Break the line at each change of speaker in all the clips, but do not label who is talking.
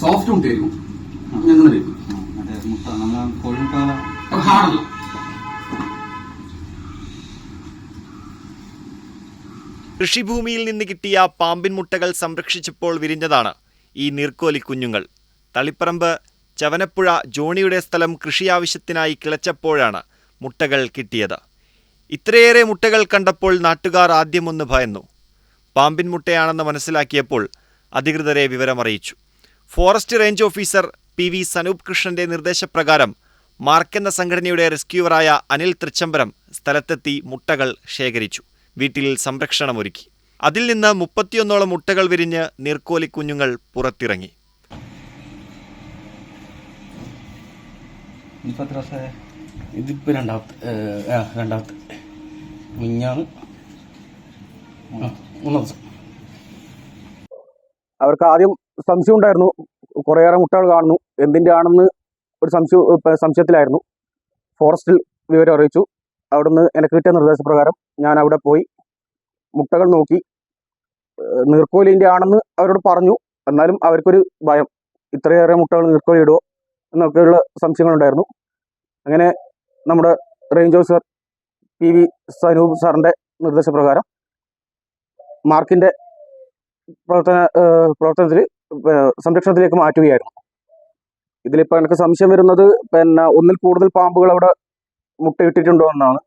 Soft മുട്ടയായിരിക്കും ഞങ്ങൾ ഹാർഡല്ല
കൃഷിഭൂമിയിൽ നിന്ന് കിട്ടിയ പാമ്പിൻ മുട്ടകൾ സംരക്ഷിച്ചപ്പോൾ വിരിഞ്ഞതാണ് ഈ നീർക്കോലി കുഞ്ഞുങ്ങൾ. തളിപ്പറമ്പ് ചവനപ്പുഴ ജോണിയുടെ സ്ഥലം കൃഷി ആവശ്യത്തിനായി കിളച്ചപ്പോഴാണ് മുട്ടകൾ കിട്ടിയത്. ഇത്രയേറെ മുട്ടകൾ കണ്ടപ്പോൾ നാട്ടുകാർ ആദ്യമൊന്ന് ഭയന്നു. പാമ്പിൻ മുട്ടയാണെന്ന് മനസ്സിലാക്കിയപ്പോൾ അധികൃതരെ വിവരമറിയിച്ചു. Forest range officer P V Sanoop കൃഷ്ണന്റെ നിർദ്ദേശപ്രകാരം മാർക്ക് എന്ന സംഘടനയുടെ റെസ്ക്യൂവറായ അനിൽ തൃച്ചംബരം സ്ഥലത്തെത്തി മുട്ടകൾ ശേഖരിച്ചു. വീട്ടിൽ സംരക്ഷണമൊരുക്കി. അതിൽ നിന്ന് മുപ്പത്തിയൊന്നോളം മുട്ടകൾ വിരിഞ്ഞ് നീർക്കോലി കുഞ്ഞുങ്ങൾ പുറത്തിറങ്ങി.
ഇതിപ്പോ രണ്ടാമത്തെ രണ്ടാമത്തെ മിഞ്ഞാന്ന് ആ, മൂന്ന് ദിവസം.
അവർക്ക് ആദ്യം സംശയം ഉണ്ടായിരുന്നു. കുറേയേറെ മുട്ടകൾ കാണുന്നു. എന്തിന്റെ ആണെന്ന് ഒരു സംശയം സംശയത്തിലായിരുന്നു. ഫോറസ്റ്റിൽ വിവരം അറിയിച്ചു. അവിടുന്ന് എനിക്ക് കിട്ടിയ നിർദ്ദേശപ്രകാരം ഞാൻ അവിടെ പോയി മുട്ടകൾ നോക്കി. നീർക്കോലിന്റെ ആണെന്ന് അവരോട് പറഞ്ഞു. എന്നാലും അവർക്കൊരു ഭയം. ഇത്രയേറെ മുട്ടകൾ നീർക്കോലി ഇടുമോ എന്നൊക്കെയുള്ള സംശയങ്ങളുണ്ടായിരുന്നു. അങ്ങനെ നമ്മുടെ range officer P V Sanoop സാറിന്റെ നിർദ്ദേശപ്രകാരം മാർക്കിന്റെ പ്രവർത്തന പ്രവർത്തനത്തിൽ സംരക്ഷണത്തിലേക്ക് മാറ്റുകയായിരുന്നു. ഇതിലിപ്പോൾ എനിക്ക് സംശയം വരുന്നത് പിന്നെ ഒന്നിൽ കൂടുതൽ പാമ്പുകൾ അവിടെ മുട്ടയിട്ടിട്ടുണ്ടോ എന്നാണ്.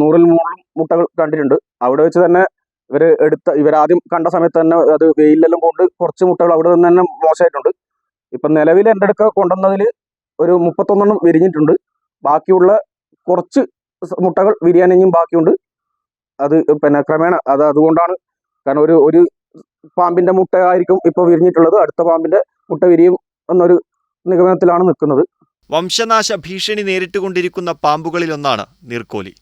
നൂറിൽ മുകളിലും മുട്ടകൾ കണ്ടിട്ടുണ്ട്. അവിടെ വെച്ച് തന്നെ ഇവർ എടുത്ത ഇവരാദ്യം കണ്ട സമയത്ത് തന്നെ അത് വെയിലെല്ലാം കൊണ്ട് കുറച്ച് മുട്ടകൾ അവിടെ നിന്ന് തന്നെ മോശമായിട്ടുണ്ട്. ഇപ്പം നിലവിൽ എന്റെ അടുക്ക കൊണ്ടുവന്നതിൽ ഒരു മുപ്പത്തൊന്നെണ്ണം വിരിഞ്ഞിട്ടുണ്ട്. ബാക്കിയുള്ള കുറച്ച് മുട്ടകൾ വിരിയാനിഞ്ഞും ബാക്കിയുണ്ട്. അത് പിന്നെ ക്രമേണ അത് അതുകൊണ്ടാണ്. കാരണം ഒരു ഒരു പാമ്പിന്റെ മുട്ട ആയിരിക്കും ഇപ്പോൾ വിരിഞ്ഞിട്ടുള്ളത്. അടുത്ത പാമ്പിന്റെ മുട്ട വിരിയും എന്നൊരു നിഗമനത്തിലാണ് നിൽക്കുന്നത്.
വംശനാശ ഭീഷണി നേരിട്ടുകൊണ്ടിരിക്കുന്ന പാമ്പുകളിലൊന്നാണ് നീർക്കോലി.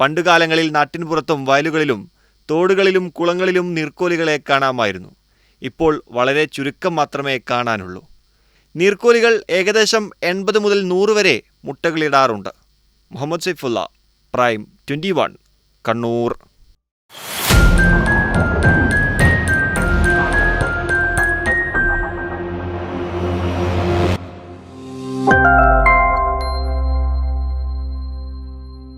പണ്ടുകാലങ്ങളിൽ നാട്ടിൻപുറത്തും വയലുകളിലും തോടുകളിലും കുളങ്ങളിലും നീർക്കോലികളെ കാണാമായിരുന്നു. ഇപ്പോൾ വളരെ ചുരുക്കം മാത്രമേ കാണാനുള്ളൂ. നീർക്കോലികൾ ഏകദേശം എൺപത് മുതൽ നൂറ് വരെ മുട്ടകളിടാറുണ്ട് മുഹമ്മദ് സൈഫുള്ള പ്രൈം ട്വന്റി കണ്ണൂർ